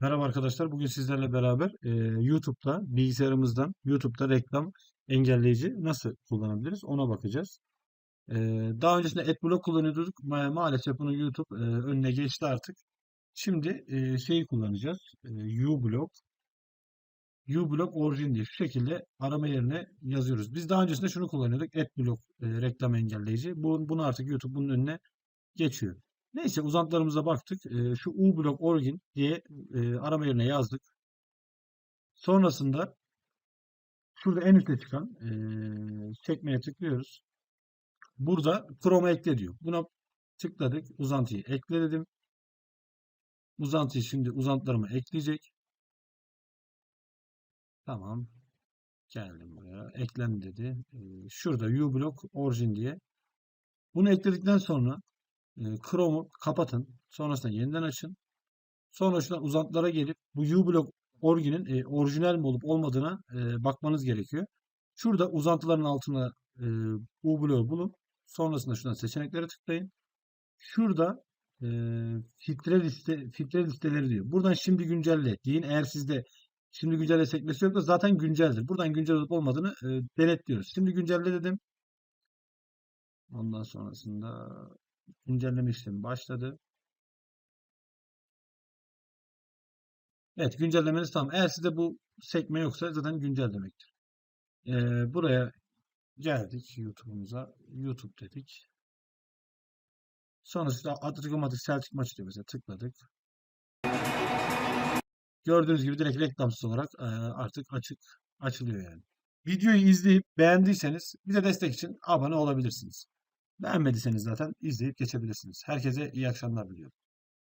Merhaba arkadaşlar. Bugün sizlerle beraber e, YouTube'da, bilgisayarımızdan YouTube'da reklam engelleyici nasıl kullanabiliriz ona bakacağız. E, daha öncesinde AdBlock kullanıyorduk. Ma- maalesef bunu YouTube e, önüne geçti artık. Şimdi e, şeyi kullanacağız. E, uBlock. uBlock orijin diye şu şekilde arama yerine yazıyoruz. Biz daha öncesinde şunu kullanıyorduk. AdBlock e, reklam engelleyici. Bu, bunu artık YouTube bunun önüne geçiyor. Neyse uzantılarımıza baktık. Ee, şu uBlock origin diye e, arama yerine yazdık. Sonrasında şurada en üstte çıkan e, sekmeye tıklıyoruz. Burada Chrome'a ekle diyor. Buna tıkladık. Uzantıyı ekle dedim. Uzantıyı şimdi uzantılarıma ekleyecek. Tamam. Geldim buraya. Eklen dedi. Ee, şurada uBlock origin diye. Bunu ekledikten sonra e, Chrome'u kapatın. Sonrasında yeniden açın. Sonra şuradan uzantılara gelip bu uBlock orijinin e, orijinal mi olup olmadığına e, bakmanız gerekiyor. Şurada uzantıların altına e, uBlock'u bulun. Sonrasında şuradan seçeneklere tıklayın. Şurada e, filtre liste filtre listeleri diyor. Buradan şimdi güncelle deyin. Eğer sizde şimdi güncelle sekmesi yoksa zaten günceldir. Buradan güncel olup olmadığını e, denetliyoruz. Şimdi güncelle dedim. Ondan sonrasında güncelleme işlemi başladı. Evet güncellemeniz tamam. Eğer sizde bu sekme yoksa zaten güncel demektir. Ee, buraya geldik YouTube'umuza. YouTube dedik. Sonrasında Atletico Celtic maçı diyor mesela tıkladık. Gördüğünüz gibi direkt reklamsız olarak e, artık açık açılıyor yani. Videoyu izleyip beğendiyseniz bize destek için abone olabilirsiniz. Beğenmediyseniz zaten izleyip geçebilirsiniz. Herkese iyi akşamlar diliyorum.